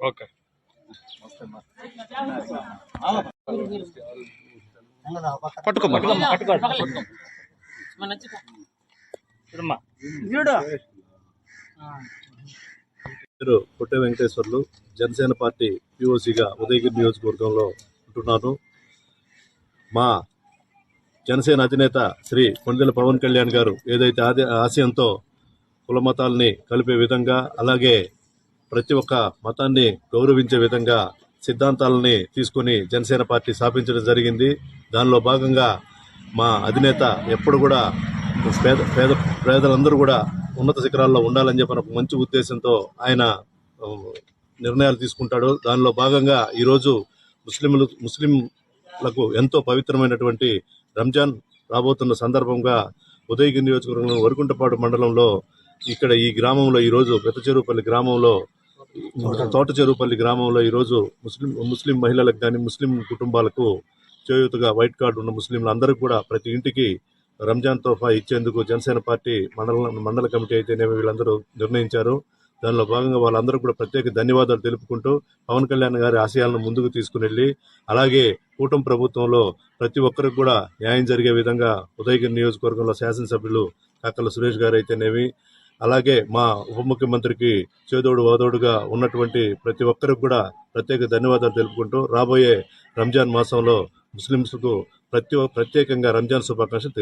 Okay. పట్టుకో పేరు Putte Venkateswarlu Janasena party పిఓసిగా ఉదయగిరి నియోజకవర్గంలో ఉంటున్నాను. మా జనసేన అధినేత శ్రీ కొండెల పవన్ కళ్యాణ్ గారు ఏదైతే ఆది ఆశయంతో కుల మతాలని కలిపే విధంగా అలాగే ప్రతి ఒక్క మతాన్ని గౌరవించే విధంగా సిద్ధాంతాలని తీసుకొని జనసేన పార్టీ స్థాపించడం జరిగింది. దానిలో భాగంగా మా అధినేత ఎప్పుడు కూడా పేద పేద పేదలందరూ కూడా ఉన్నత శిఖరాల్లో ఉండాలని చెప్పిన ఒక మంచి ఉద్దేశంతో ఆయన నిర్ణయాలు తీసుకుంటాడు. దానిలో భాగంగా ఈరోజు ముస్లింలు ముస్లింలకు ఎంతో పవిత్రమైనటువంటి రంజాన్ రాబోతున్న సందర్భంగా ఉదయగిరి నియోజకవర్గంలో వరకుంటపాడు మండలంలో ఇక్కడ ఈ గ్రామంలో ఈరోజు పెద్ద చెరువుపల్లి గ్రామంలో తోట చెరువుపల్లి గ్రామంలో ఈరోజు ముస్లిం ముస్లిం మహిళలకు కానీ ముస్లిం కుటుంబాలకు చేయూతగా వైట్ కార్డు ఉన్న ముస్లింలు అందరూ కూడా ప్రతి ఇంటికి రంజాన్ తోఫా ఇచ్చేందుకు జనసేన పార్టీ మండల మండల కమిటీ అయితేనేమి వీళ్ళందరూ నిర్ణయించారు. దానిలో భాగంగా వాళ్ళందరూ కూడా ప్రత్యేక ధన్యవాదాలు తెలుపుకుంటూ పవన్ కళ్యాణ్ గారి ఆశయాలను ముందుకు తీసుకుని వెళ్ళి అలాగే కూటమి ప్రభుత్వంలో ప్రతి ఒక్కరికి కూడా న్యాయం జరిగే విధంగా ఉదయగిరి నియోజకవర్గంలో శాసనసభ్యులు కాకల సురేష్ గారు అయితేనేమి అలాగే మా ఉప ముఖ్యమంత్రికి చేదోడు వాదోడుగా ఉన్నటువంటి ప్రతి ఒక్కరికి కూడా ప్రత్యేక ధన్యవాదాలు తెలుపుకుంటూ రాబోయే రంజాన్ మాసంలో ముస్లింస్కు ప్రతి ప్రత్యేకంగా రంజాన్ శుభాకాంక్షలు తెలియ